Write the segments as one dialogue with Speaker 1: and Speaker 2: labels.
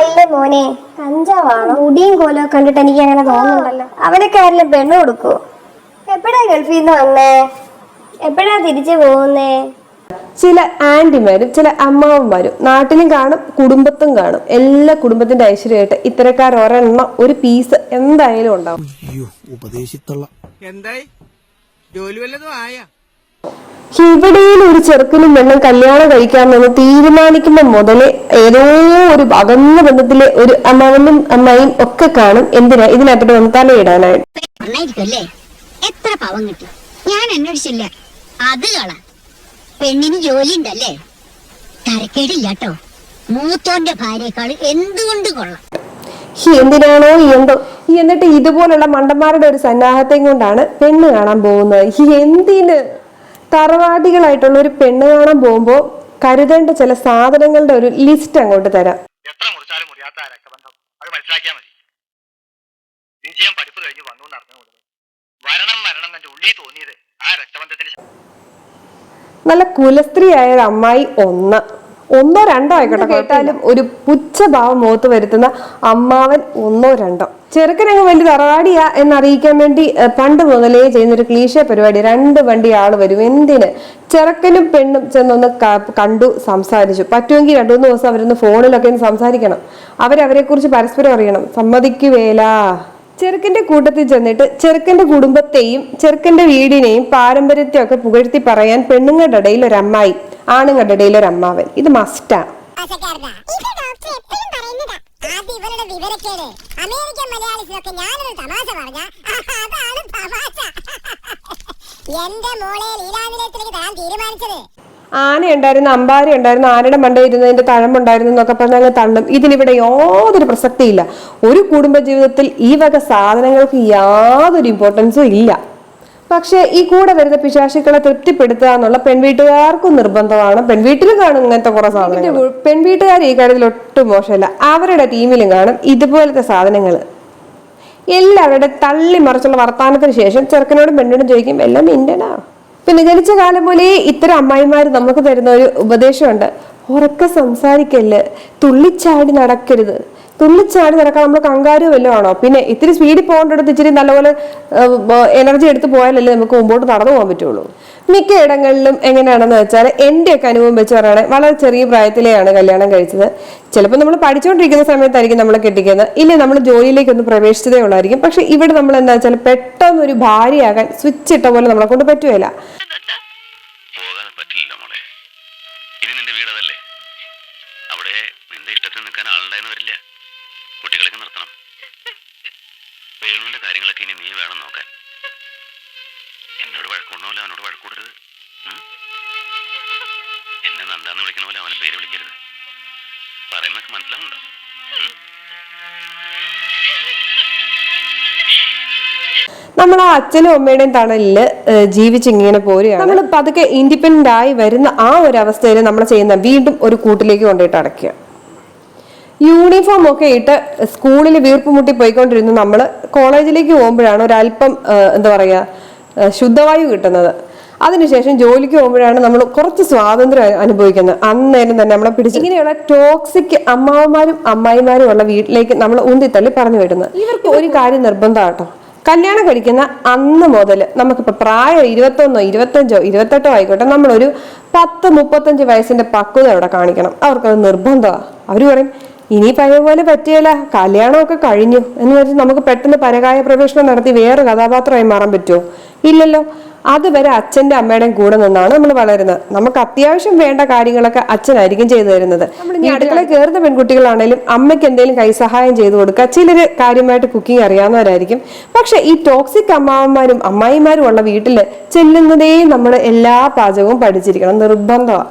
Speaker 1: ആയില്ലേ മോനെ. കഞ്ചാവാണോ? മുടിയും കോലോ കണ്ടിട്ട് എനിക്ക് അങ്ങനെ തോന്നുന്നുണ്ടല്ലോ. അവനൊക്കെ ആരെല്ലാം പെണ്ണ് കൊടുക്കോ എപ്പോഴാ ഗൾഫിൽ നിന്ന് വന്നേ? എപ്പോഴാ തിരിച്ചു പോകുന്നേ?
Speaker 2: ചില ആന്റിമാരും ചില അമ്മാവന്മാരും നാട്ടിലും കാണും കുടുംബത്തും കാണും. എല്ലാ കുടുംബത്തിന്റെ ഐശ്വര്യമായിട്ട് ഇത്തരക്കാർ ഒരെണ്ണം ഒരു പീസ് എന്തായാലും ഉണ്ടാവും.
Speaker 3: എന്തായി? ജോലി വല്ലതും ആയാ?
Speaker 2: ഇവിടെയും ഒരു ചെറുക്കനും പെണ്ണും കല്യാണം കഴിക്കാമെന്ന് തീരുമാനിക്കുമ്പോൾ മുതലേ ഏതോ ഒരു അകന്ന ബന്ധത്തിലെ ഒരു അമ്മാവനും അമ്മായിയും ഒക്കെ കാണും. എന്തിനാ ഇതിനകത്തോട്ട് വന്ന് തലയിടാനായിട്ട്?
Speaker 4: എത്ര പാവം കിട്ടി. ഞാൻ അന്വേഷിച്ചില്ല. അത് കള പെണ്ണിന് ജോലി ഉണ്ടല്ലേ തരക്കേടില്ല കേട്ടോ മൂത്തോന്റെ ഭാര്യയെക്കാൾ എന്തുകൊണ്ട് കൊള്ളാം?
Speaker 2: എന്തിനാണോ എന്തോ? എന്നിട്ട് ഇതുപോലുള്ള മണ്ടന്മാരുടെ ഒരു സന്നാഹത്തെയും കൊണ്ടാണ് പെണ്ണ് കാണാൻ പോകുന്നത്. എന്തിന്? തറവാടികളായിട്ടുള്ള ഒരു പെണ്ണ് കാണാൻ പോകുമ്പോ കരുതേണ്ട ചില സാധനങ്ങളുടെ ഒരു ലിസ്റ്റ് അങ്ങോട്ട് തരാം.
Speaker 5: എത്ര മുറിച്ചാലും മുറിയാത്ത ആ രക്തബന്ധം അത് മനസ്സിലാക്കിയാൽ മതി. വിജയം പഠിപ്പ് കഴിഞ്ഞ് വന്നു നടന്നു മുതൽ വരണം മരണം എന്റെ ഉള്ളിൽ തോന്നിയത് ആ രക്തബന്ധത്തിന്
Speaker 2: നല്ല കുലസ്ത്രീയായ ഒരു അമ്മായി ഒന്ന്. ഒന്നോ രണ്ടോ ആയിക്കോട്ടെ കേട്ടാലും ഒരു പുച്ഛഭാവം മുഖത്ത് വരുത്തുന്ന അമ്മാവൻ ഒന്നോ രണ്ടോ. ചെറുക്കനങ്ങ് വലിയ തറവാടിയാ എന്നറിയിക്കാൻ വേണ്ടി പണ്ട് മുതലേ ചെയ്യുന്ന ഒരു ക്ലീശ പരിപാടി. രണ്ട് വണ്ടി ആൾ വരും. എന്തിന്? ചെറുക്കനും പെണ്ണും ചെന്നൊന്ന് കണ്ടു സംസാരിച്ചു. പറ്റുമെങ്കിൽ രണ്ടു മൂന്ന് ദിവസം അവരൊന്ന് ഫോണിലൊക്കെ ഒന്ന് സംസാരിക്കണം. അവരവരെ കുറിച്ച് പരസ്പരം അറിയണം. സമ്മതിക്കുവേലാ. ചെറുക്കന്റെ കൂട്ടത്തിൽ ചെന്നിട്ട് ചെറുക്കന്റെ കുടുംബത്തെയും ചെറുക്കന്റെ വീടിനെയും പാരമ്പര്യത്തെയും ഒക്കെ പുകഴ്ത്തി പറയാൻ പെണ്ണുങ്ങളുടെ ഇടയിൽ ഒരു അമ്മായി ആണുങ്ങളുടെ ഇടയിൽ ഒരു അമ്മാവൻ ഇത് മസ്റ്റാണ്
Speaker 4: തമാശ അതാണ് തമാശ. എന്റെ മോളെ ലീലാവിനയത്തിലേക്ക് തരാൻ തീരുമാനിച്ചത്.
Speaker 2: ആന ഉണ്ടായിരുന്നു അമ്പാരി ഉണ്ടായിരുന്നു ആനയുടെ മണ്ട ഇരുന്നതിന്റെ തഴമ്പുണ്ടായിരുന്നു എന്നൊക്കെ പറഞ്ഞ് അങ്ങ് തള്ളും. ഇതിനിവിടെ യാതൊരു പ്രസക്തിയില്ല. ഒരു കുടുംബ ജീവിതത്തിൽ ഈ വക സാധനങ്ങൾക്ക് യാതൊരു ഇമ്പോർട്ടൻസും ഇല്ല. പക്ഷേ ഈ കൂടെ വരുന്ന പിശാശുക്കളെ തൃപ്തിപ്പെടുത്തുക എന്നുള്ള പെൺവീട്ടുകാർക്കും നിർബന്ധമാണ്. പെൺവീട്ടിലും കാണും ഇങ്ങനത്തെ കുറെ സാധനങ്ങൾ. പെൺവീട്ടുകാർ ഈ കാര്യത്തിൽ ഒട്ടും മോശമല്ല. അവരുടെ ടീമിലും കാണും ഇതുപോലത്തെ സാധനങ്ങൾ. എല്ലാവരുടെ തള്ളി മറിച്ചുള്ള വർത്തമാനത്തിന് ശേഷം ചെറുക്കനോടും പെണ്ണിനോടും ചോദിക്കും എല്ലാം മിണ്ടനാ പിന്നെ ജനിച്ച കാലം പോലെ ഇത്തരം അമ്മായിമാർ നമുക്ക് തരുന്ന ഒരു ഉപദേശമുണ്ട്. ഉറക്കെ സംസാരിക്കല്ല്. തുള്ളിച്ചാടി നടക്കരുത്. തുള്ളിച്ചാടി നടക്കാൻ നമ്മൾ കങ്കാരു വല്ലതും ആണോ? പിന്നെ ഇത്തിരി സ്പീഡിൽ പോകേണ്ടടുത്ത് ഇച്ചിരി നല്ലപോലെ എനർജി എടുത്ത് പോയാലല്ലേ നമുക്ക് മുമ്പോട്ട് നടന്നു പോകാൻ പറ്റുള്ളൂ. മിക്ക ഇടങ്ങളിലും എങ്ങനെയാണെന്ന് വെച്ചാൽ എന്റെയൊക്കെ അനുഭവം വെച്ച് പറയുകയാണെങ്കിൽ വളരെ ചെറിയ പ്രായത്തിലെയാണ് കല്യാണം കഴിച്ചത്. ചിലപ്പോൾ നമ്മൾ പഠിച്ചുകൊണ്ടിരിക്കുന്ന സമയത്തായിരിക്കും നമ്മളെ കെട്ടിക്കുന്നത്. ഇല്ലേ നമ്മൾ ജോലിയിലേക്ക് ഒന്ന് പ്രവേശിച്ചതേ ഉള്ളായിരിക്കും. പക്ഷെ ഇവിടെ നമ്മൾ എന്താ വെച്ചാൽ പെട്ടെന്ന് ഒരു ഭാര്യയാകാൻ സ്വിച്ച് ഇട്ട പോലെ നമ്മളെ കൊണ്ട് പറ്റുകയില്ല.
Speaker 5: നന്ദാന്ന് വിളിക്കണ പോലെ അവനെ പേര് വിളിക്കരുത്. പറയുന്നൊക്കെ മനസ്സിലാവുണ്ടോ?
Speaker 2: നമ്മൾ ആ അച്ഛനും അമ്മയുടെയും തണലിൽ ഏഹ്, ജീവിച്ചിങ്ങനെ പോരുകയാണ്. നമ്മൾ പതുക്കെ ഇൻഡിപെൻഡന്റ് ആയി വരുന്ന ആ ഒരു അവസ്ഥയിൽ നമ്മൾ ചെയ്യുന്ന വീണ്ടും ഒരു കൂട്ടിലേക്ക് കൊണ്ടുപോയിട്ട് അടയ്ക്കുക യൂണിഫോം ഒക്കെ ഇട്ട് സ്കൂളിൽ വീർപ്പ് മുട്ടി പോയിക്കൊണ്ടിരുന്ന നമ്മൾ കോളേജിലേക്ക് പോകുമ്പോഴാണ് ഒരല്പം എന്താ പറയുക ശുദ്ധവായു കിട്ടുന്നത്. അതിനുശേഷം ജോലിക്ക് പോകുമ്പോഴാണ് നമ്മൾ കുറച്ച് സ്വാതന്ത്ര്യം അനുഭവിക്കുന്നത്. അന്നേരം തന്നെ നമ്മളെ പിടിച്ച് ഇങ്ങനെയുള്ള ടോക്സിക് അമ്മാവന്മാരും അമ്മായിമാരും ഉള്ള വീട്ടിലേക്ക് നമ്മൾ ഉന്തിത്തള്ളി പറഞ്ഞു വിടുന്നത്. ഇവർക്ക് ഒരു കാര്യം നിർബന്ധമാട്ടോ കല്യാണം കഴിക്കുന്ന അന്ന് മുതൽ നമുക്കിപ്പോൾ പ്രായം ഇരുപത്തൊന്നോ ഇരുപത്തഞ്ചോ ഇരുപത്തെട്ടോ ആയിക്കോട്ടെ നമ്മളൊരു പത്ത് മുപ്പത്തഞ്ച് വയസ്സിന്റെ പക്വത അവിടെ കാണിക്കണം. അവർക്കത് നിർബന്ധമാണ് അവർ പറയും ഇനി പഴയ പോലെ പറ്റിയല്ല കല്യാണമൊക്കെ കഴിഞ്ഞു. എന്ന് വെച്ചാൽ നമുക്ക് പെട്ടെന്ന് പരകായ പ്രവേശനം നടത്തി വേറെ കഥാപാത്രമായി മാറാൻ പറ്റുമോ? ഇല്ലല്ലോ. അതുവരെ അച്ഛന്റെ അമ്മയുടെയും കൂടെ നിന്നാണ് നമ്മൾ വളരുന്നത്. നമുക്ക് അത്യാവശ്യം വേണ്ട കാര്യങ്ങളൊക്കെ അച്ഛനായിരിക്കും ചെയ്തു തരുന്നത്. അടുക്കള കയറുന്ന പെൺകുട്ടികളാണെങ്കിലും അമ്മയ്ക്ക് എന്തെങ്കിലും കൈസഹായം ചെയ്തു കൊടുക്കുക. ചിലര് കാര്യമായിട്ട് കുക്കിംഗ് അറിയാവുന്നവരായിരിക്കും. പക്ഷെ ഈ ടോക്സിക് അമ്മാവന്മാരും അമ്മായിമാരും ഉള്ള വീട്ടിൽ ചെല്ലുന്നതേ നമ്മൾ എല്ലാ പാചകവും പഠിച്ചിരിക്കണം. നിർബന്ധമാണ്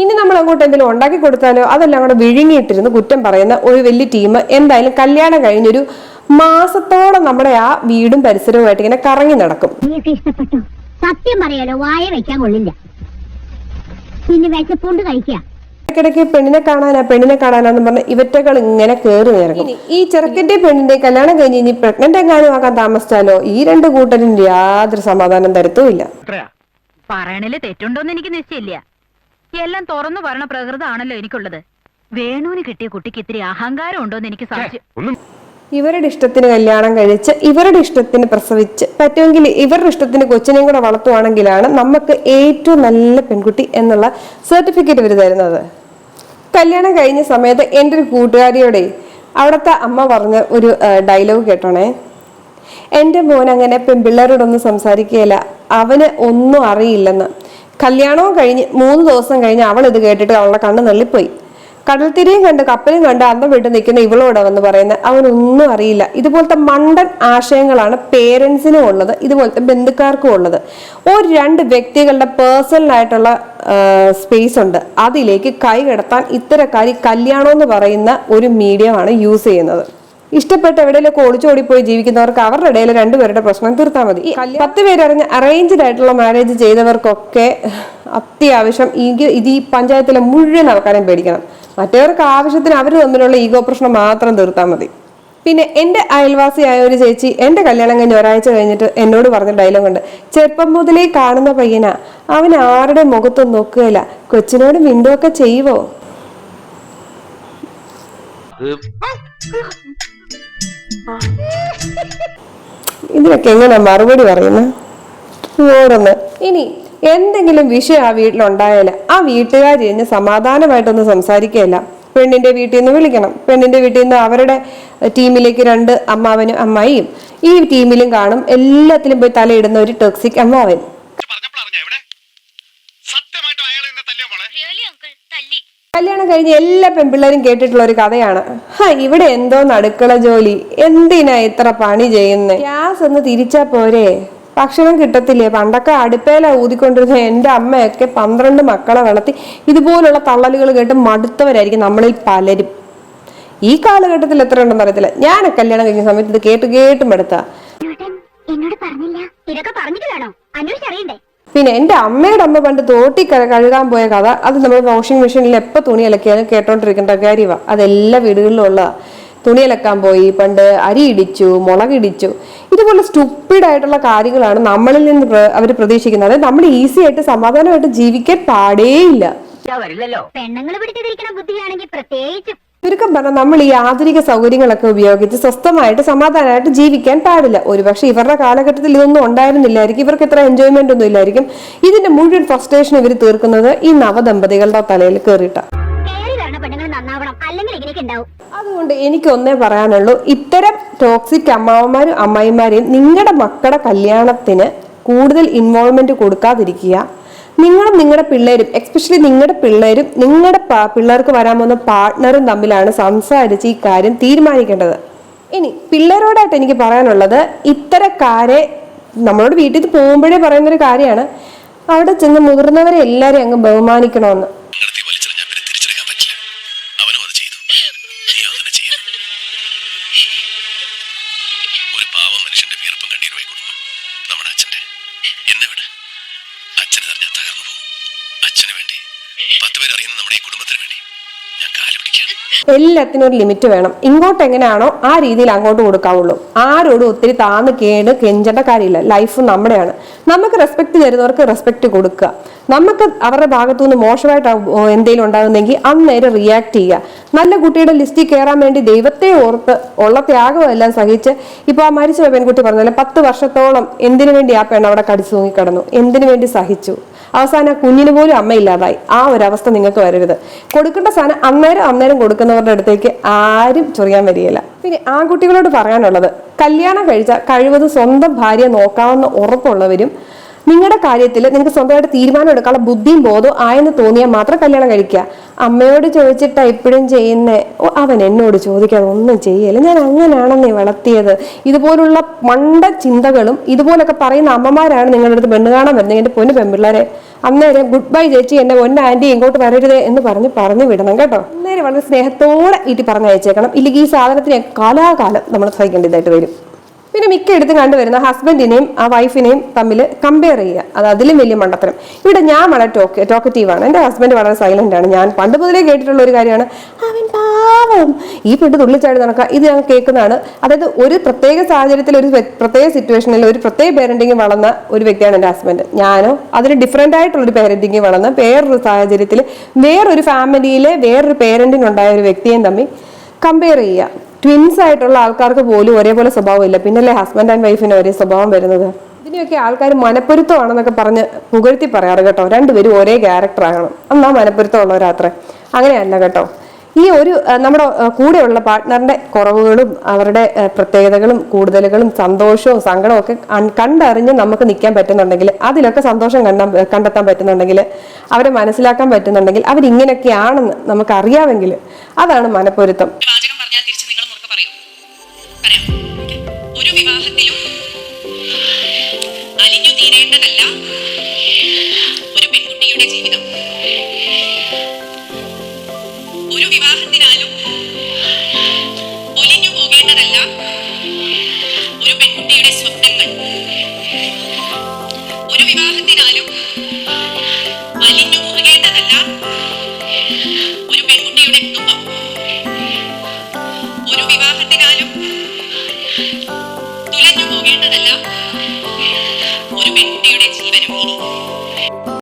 Speaker 2: ഇനി നമ്മൾ അങ്ങോട്ട് എന്തെങ്കിലും ഉണ്ടാക്കി കൊടുത്താലോ അതെല്ലാം കൂടെ വിഴുങ്ങിയിട്ടിരുന്ന് കുറ്റം പറയുന്ന ഒരു വലിയ ടീം എന്തായാലും കല്യാണം കഴിഞ്ഞൊരു മാസത്തോളം നമ്മുടെ ആ വീടും പരിസരവുമായിട്ട് ഇങ്ങനെ കറങ്ങി നടക്കും.
Speaker 4: സത്യം പറയാലോ വായ വെക്കാൻ കൊള്ളില്ല. പിന്നെ വിശപ്പുണ്ട് കഴിക്കുക.
Speaker 2: ഇടയ്ക്കിടയ്ക്ക് പെണ്ണിനെ കാണാനാ പെണ്ണിനെ കാണാനാന്ന് പറഞ്ഞ ഇവറ്റകൾ ഇങ്ങനെ കയറി നേരം ഈ ചെറുക്കന്റെ പെണ്ണിന്റെ കല്യാണം കഴിഞ്ഞ് ഇനി പ്രഗ്നന്റ് എങ്ങാനും ആക്കാൻ താമസിച്ചാലോ ഈ രണ്ട് കൂട്ടരും യാതൊരു സമാധാനം തരത്തുമില്ല.
Speaker 6: പറയണിൽ തെറ്റുണ്ടോന്ന് എനിക്ക് നിശ്ചയില്ല എല്ലാം തുറന്നു പറഞ്ഞ പ്രകൃതമാണല്ലോ എനിക്കുള്ളത്.
Speaker 7: വേണുവിന് കിട്ടിയ കുട്ടിക്ക് ഇത്തിരി അഹങ്കാരം ഉണ്ടോന്ന് എനിക്ക് സംശയം
Speaker 2: ഇവരുടെ ഇഷ്ടത്തിന് കല്യാണം കഴിച്ച് ഇവരുടെ ഇഷ്ടത്തിന് പ്രസവിച്ച് പറ്റുമെങ്കിൽ ഇവരുടെ ഇഷ്ടത്തിന് കൊച്ചിനെയും കൂടെ വളർത്തുവാണെങ്കിലാണ് നമുക്ക് ഏറ്റവും നല്ല പെൺകുട്ടി എന്നുള്ള സർട്ടിഫിക്കറ്റ് ഇവർ തരുന്നത്. കല്യാണം കഴിഞ്ഞ സമയത്ത് എന്റെ ഒരു കൂട്ടുകാരിയോടെ അവിടുത്തെ അമ്മ പറഞ്ഞ ഒരു ഡയലോഗ് കേട്ടോണേ. എന്റെ മോൻ അങ്ങനെ പെൺപിള്ളേരോടൊന്നും സംസാരിക്കുകയില്ല. അവന് ഒന്നും അറിയില്ലെന്ന്. കല്യാണവും കഴിഞ്ഞ് മൂന്ന് ദിവസം കഴിഞ്ഞ് അവൾ ഇത് കേട്ടിട്ട് അവളുടെ കണ്ണ് നെള്ളിപ്പോയി കടൽത്തിരയും കണ്ട് കപ്പലും കണ്ട് അന്തം വിട്ട് നിൽക്കുന്ന ഇവളോടാണെന്ന് വന്ന് പറയുന്നത് അവനൊന്നും അറിയില്ല. ഇതുപോലത്തെ മണ്ടൻ ആശയങ്ങളാണ് പേരൻസിനും ഉള്ളത് ഇതുപോലത്തെ ബന്ധുക്കാർക്കും ഉള്ളത്. ഒരു രണ്ട് വ്യക്തികളുടെ പേഴ്സണലായിട്ടുള്ള സ്പേസ് ഉണ്ട്. അതിലേക്ക് കൈ കടത്താൻ ഇത്തരക്കാരി കല്യാണം എന്ന് പറയുന്ന ഒരു മീഡിയമാണ് യൂസ് ചെയ്യുന്നത്. ഇഷ്ടപ്പെട്ട എവിടെയെങ്കിലും ഒളിച്ചോടി പോയി ജീവിക്കുന്നവർക്ക് അവരുടെ ഇടയിൽ രണ്ടുപേരുടെ പ്രശ്നം തീർത്താൽ മതി. പത്ത് പേരറിഞ്ഞ് അറേഞ്ച്ഡ് ആയിട്ടുള്ള മാരേജ് ചെയ്തവർക്കൊക്കെ അത്യാവശ്യം ഈ ഇത് ഈ പഞ്ചായത്തിലെ മുഴുവൻ ആൾക്കാരെയും പേടിക്കണം. മറ്റവർക്ക് ആവശ്യത്തിന് അവർ തമ്മിലുള്ള ഈഗോ പ്രശ്നം മാത്രം തീർത്താൽ മതി. പിന്നെ എന്റെ അയൽവാസിയായ ഒരു ചേച്ചി എന്റെ കല്യാണം കഴിഞ്ഞ് ഒരാഴ്ച കഴിഞ്ഞിട്ട് എന്നോട് പറഞ്ഞ ഡയലോഗ് ഉണ്ട്. ചെറുപ്പം മുതലേ കാണുന്ന പയ്യനാ. അവൻ ആരുടെ മുഖത്തും നോക്കുകയില്ല. കൊച്ചിനോട് മിണ്ടുമൊക്കെ ചെയ്യുവോ? ഇതിനൊക്കെ എങ്ങനെ മറുപടി പറയുന്നത് ഓരോന്ന്. ഇനി എന്തെങ്കിലും വിഷയം ആ വീട്ടിലുണ്ടായാൽ ആ വീട്ടുകാർ കഴിഞ്ഞ് സമാധാനമായിട്ടൊന്ന് സംസാരിക്കുകയല്ല. പെണ്ണിന്റെ വീട്ടിൽ നിന്ന് വിളിക്കണം. പെണ്ണിന്റെ വീട്ടിൽ നിന്ന് അവരുടെ ടീമിലേക്ക് രണ്ട് അമ്മാവനും അമ്മായിയും ഈ ടീമിലും കാണും എല്ലാത്തിലും പോയി തലയിടുന്ന ഒരു ടോക്സിക് അമ്മാവൻ. കല്യാണം കഴിഞ്ഞ് എല്ലാ പെൺപിള്ളേരും കേട്ടിട്ടുള്ള ഒരു കഥയാണ്. ഹാ ഇവിടെ എന്തോ അടുക്കള ജോലി. എന്തിനാ ഇത്ര പണി ചെയ്യുന്നേ? ഗ്യാസ് ഒന്ന് തിരിച്ചാ പോരെ? ഭക്ഷണം കിട്ടത്തില്ലേ? പണ്ടൊക്കെ അടുപ്പേല ഊതിക്കൊണ്ടിരുന്ന എന്റെ അമ്മയൊക്കെ പന്ത്രണ്ട് മക്കളെ വളർത്തി ഇതുപോലുള്ള തള്ളലുകൾ കേട്ട് മടുത്തവരായിരിക്കും നമ്മളിൽ പലരും. ഈ കാലഘട്ടത്തിൽ എത്ര ഉണ്ടെന്ന് അറിയത്തില്ല. ഞാൻ കല്യാണം കഴിഞ്ഞ സമയത്ത് ഇത് കേട്ട് കേട്ട് മടുത്ത. പിന്നെ എന്റെ അമ്മയുടെ അമ്മ പണ്ട് തോട്ടി കഴുകാൻ പോയ കഥ. അത് നമ്മൾ വാഷിംഗ് മെഷീനിൽ എപ്പോൾ തുണി അലക്കിയാലും കേട്ടോണ്ടിരിക്കേണ്ട കാര്യമാണ് അതെല്ലാ വീടുകളിലും ഉള്ള തുണി അലക്കാൻ പോയി പണ്ട് അരി ഇടിച്ചു മുളകിടിച്ചു ഇതുപോലെ സ്റ്റുപ്പിഡ് ആയിട്ടുള്ള കാര്യങ്ങളാണ് നമ്മളിൽ നിന്ന് അവർ പ്രതീക്ഷിക്കുന്നത്. അതായത് നമ്മൾ ഈസി ആയിട്ട് സമാധാനമായിട്ട് ജീവിക്കാൻ പാടേയില്ല.
Speaker 4: പെണ്ണുങ്ങൾ പിടിച്ചിരിക്കണ ബുദ്ധിയാണെങ്കിൽ പ്രത്യേകിച്ചും.
Speaker 2: ചുരുക്കം പറഞ്ഞാൽ നമ്മൾ ഈ ആധുനിക സൗകര്യങ്ങളൊക്കെ ഉപയോഗിച്ച് സ്വസ്ഥമായിട്ട് സമാധാനമായിട്ട് ജീവിക്കാൻ പാടില്ല. ഒരുപക്ഷെ ഇവരുടെ കാലഘട്ടത്തിൽ ഇതൊന്നും ഉണ്ടായിരുന്നില്ലായിരിക്കും. ഇവർക്ക് ഇത്ര എൻജോയ്മെന്റ് ഒന്നും ഇല്ലായിരിക്കും. ഇതിന്റെ മുഴുവൻ ഫ്രസ്ട്രേഷൻ ഇവർ തീർക്കുന്നത് ഈ നവദമ്പതികളുടെ തലയിൽ കയറിയിട്ട. അതുകൊണ്ട് എനിക്ക് ഒന്നേ പറയാനുള്ളൂ ഇത്തരം ടോക്സിക് അമ്മാവന്മാരും അമ്മായിമാരെയും നിങ്ങളുടെ മക്കളുടെ കല്യാണത്തിന് കൂടുതൽ ഇൻവോൾവ്മെന്റ് കൊടുക്കാതിരിക്കുക. നിങ്ങളും നിങ്ങളുടെ പിള്ളേരും എക്സ്പെഷ്യലി നിങ്ങളുടെ പിള്ളേരും നിങ്ങളുടെ പിള്ളേർക്ക് വരാൻ പോകുന്ന പാർട്ട്ണറും തമ്മിലാണ് സംസാരിച്ച് ഈ കാര്യം തീരുമാനിക്കേണ്ടത്. ഇനി പിള്ളേരോടായിട്ട് എനിക്ക് പറയാനുള്ളത് ഇത്തരക്കാരെ നമ്മളോട് വീട്ടിൽ പോകുമ്പോഴേ പറയുന്നൊരു കാര്യമാണ് അവിടെ ചെന്ന് മുതിർന്നവരെ എല്ലാവരെയും അങ്ങ് ബഹുമാനിക്കണമെന്ന്.
Speaker 6: എന്നെ വിട്. അച്ഛനെ അറിഞ്ഞാൽ തകർന്നു പോകും. അച്ഛന് വേണ്ടി. പത്ത് പേര് അറിയുന്ന നമ്മുടെ ഈ കുടുംബത്തിന് വേണ്ടി. ഞാൻ
Speaker 2: എല്ലാത്തിനും ഒരു ലിമിറ്റ് വേണം. ഇങ്ങോട്ട് എങ്ങനെയാണോ ആ രീതിയിൽ അങ്ങോട്ട് കൊടുക്കാവുള്ളൂ. ആരോടും ഒത്തിരി താന്ന് കേട് കെഞ്ചേണ്ട കാര്യമില്ല. ലൈഫ് നമ്മുടെയാണ്. നമുക്ക് റെസ്പെക്ട് തരുന്നവർക്ക് റെസ്പെക്ട് കൊടുക്കുക. നമുക്ക് അവരുടെ ഭാഗത്തു നിന്ന് മോശമായിട്ട് എന്തെങ്കിലും ഉണ്ടാകുന്നെങ്കിൽ അന്നേരം റിയാക്ട് ചെയ്യുക. നല്ല കുട്ടിയുടെ ലിസ്റ്റിൽ കയറാൻ വേണ്ടി ദൈവത്തെ ഓർത്ത് ഉള്ള ത്യാഗമെല്ലാം സഹിച്ച് ഇപ്പൊ ആ മരിച്ചുപോയ പെൺകുട്ടി പറഞ്ഞാൽ പത്ത് വർഷത്തോളം എന്തിനു വേണ്ടി ആ പെണ്ണ് അവിടെ കടിച്ചു തൂങ്ങിക്കിടന്നു? എന്തിനു വേണ്ടി സഹിച്ചു? അവസാനം ആ കുഞ്ഞിന് പോലും അമ്മയില്ലാതായി ആ ഒരു അവസ്ഥ നിങ്ങൾക്ക് വരരുത്. കൊടുക്കേണ്ട സാധനം അന്നേരം അന്നേരം കൊടുക്കുന്നവരുടെ അടുത്തേക്ക് ആരും ചൊറിയാൻ വരികയില്ല. പിന്നെ ആൺകുട്ടികളോട് പറയാനുള്ളത് കല്യാണം കഴിച്ച കഴിവതും സ്വന്തം ഭാര്യ നോക്കാവുന്ന ഉറപ്പുള്ളവരും നിങ്ങളുടെ കാര്യത്തിൽ നിങ്ങൾക്ക് സ്വന്തമായിട്ട് തീരുമാനം എടുക്കാനുള്ള ബുദ്ധിയും ബോധവും ആയെന്ന് തോന്നിയാൽ മാത്രം കല്യാണം കഴിക്കുക. അമ്മയോട് ചോദിച്ചിട്ടാ ഇപ്പോഴും ചെയ്യുന്ന. അവൻ എന്നോട് ചോദിക്കാതെ ഒന്നും ചെയ്യല്ല. ഞാൻ അങ്ങനെയാണെന്നേ വളർത്തിയത്. ഇതുപോലുള്ള മണ്ട ചിന്തകളും ഇതുപോലൊക്കെ പറയുന്ന അമ്മമാരാണ് നിങ്ങളുടെ അടുത്ത് പെണ്ണ് കാണാൻ വരുന്നത്. എന്റെ പൊന്നു പെൺപിള്ളേരെ അന്നേരം ഗുഡ് ബൈ ചേച്ചി എന്റെ പൊന്ന ആന്റി ഇങ്ങോട്ട് വരരുതേ എന്ന് പറഞ്ഞ് പറഞ്ഞു വിടണം കേട്ടോ. അന്നേരം വളരെ സ്നേഹത്തോടെ വീട്ടിൽ പറഞ്ഞയച്ചേക്കണം. ഇല്ലെങ്കിൽ ഈ സാധനത്തിനെ കാലാകാലം നമ്മൾ സഹിക്കേണ്ടതായിട്ട് വരും. പിന്നെ മിക്ക എടുത്തും കണ്ടുവരുന്ന ഹസ്ബൻഡിനെയും ആ വൈഫിനെയും തമ്മിൽ കമ്പയർ ചെയ്യുക. അത് അതിലും വലിയ മണ്ടത്തരം. ഇവിടെ ഞാൻ വളരെ ടോക്ക് ടോക്കറ്റീവാണ് എന്റെ ഹസ്ബൻഡ് വളരെ സൈലന്റ് ആണ്. ഞാൻ പണ്ട് മുതലേ കേട്ടിട്ടുള്ള ഒരു കാര്യമാണ്. അവൻ പാവം. ഈ പെട്ട് തുള്ളിച്ചാടി നടക്കുക. ഇത് ഞാൻ കേൾക്കുന്നതാണ്. അതായത് ഒരു പ്രത്യേക സാഹചര്യത്തിൽ ഒരു പ്രത്യേക സിറ്റുവേഷനിൽ ഒരു പ്രത്യേക പേരന്റിങ് വളർന്ന ഒരു വ്യക്തിയാണ് എന്റെ ഹസ്ബൻഡ് ഞാനോ അതിന് ഡിഫറെന്റ് ആയിട്ടുള്ളൊരു പേരന്റിങ് വളർന്ന വേറൊരു സാഹചര്യത്തിൽ വേറൊരു ഫാമിലിയിലെ വേറൊരു പേരന്റിനുണ്ടായ ഒരു വ്യക്തിയും തമ്മിൽ കമ്പയർ ചെയ്യുക. ട്വിൻസ് ആയിട്ടുള്ള ആൾക്കാർക്ക് പോലും ഒരേപോലെ സ്വഭാവം ഇല്ല പിന്നല്ലേ ഹസ്ബൻഡ് ആൻഡ് വൈഫിന് ഒരേ സ്വഭാവം വരുന്നത്. ഇതിനെയൊക്കെ ആൾക്കാർ മനപ്പൊരുത്തമാണെന്നൊക്കെ പറഞ്ഞ് പുകഴ്ത്തി പറയാറ് കേട്ടോ. രണ്ടുപേരും ഒരേ ക്യാരക്ടർ ആകണം. എന്നാ മനപ്പൊരുത്തം ഉള്ളവരാത്രേ അങ്ങനെയല്ല കേട്ടോ. ഈ ഒരു നമ്മുടെ കൂടെയുള്ള പാർട്ട്ണറിന്റെ കുറവുകളും അവരുടെ പ്രത്യേകതകളും കൂടുതലുകളും സന്തോഷവും സങ്കടവും ഒക്കെ കണ്ടറിഞ്ഞ് നമുക്ക് നിൽക്കാൻ പറ്റുന്നുണ്ടെങ്കിൽ അതിലൊക്കെ സന്തോഷം കണ്ട കണ്ടെത്താൻ പറ്റുന്നുണ്ടെങ്കിൽ അവരെ മനസ്സിലാക്കാൻ പറ്റുന്നുണ്ടെങ്കിൽ അവരിങ്ങനെയൊക്കെയാണെന്ന് നമുക്ക് അറിയാമെങ്കിൽ അതാണ് മനപ്പൊരുത്തം.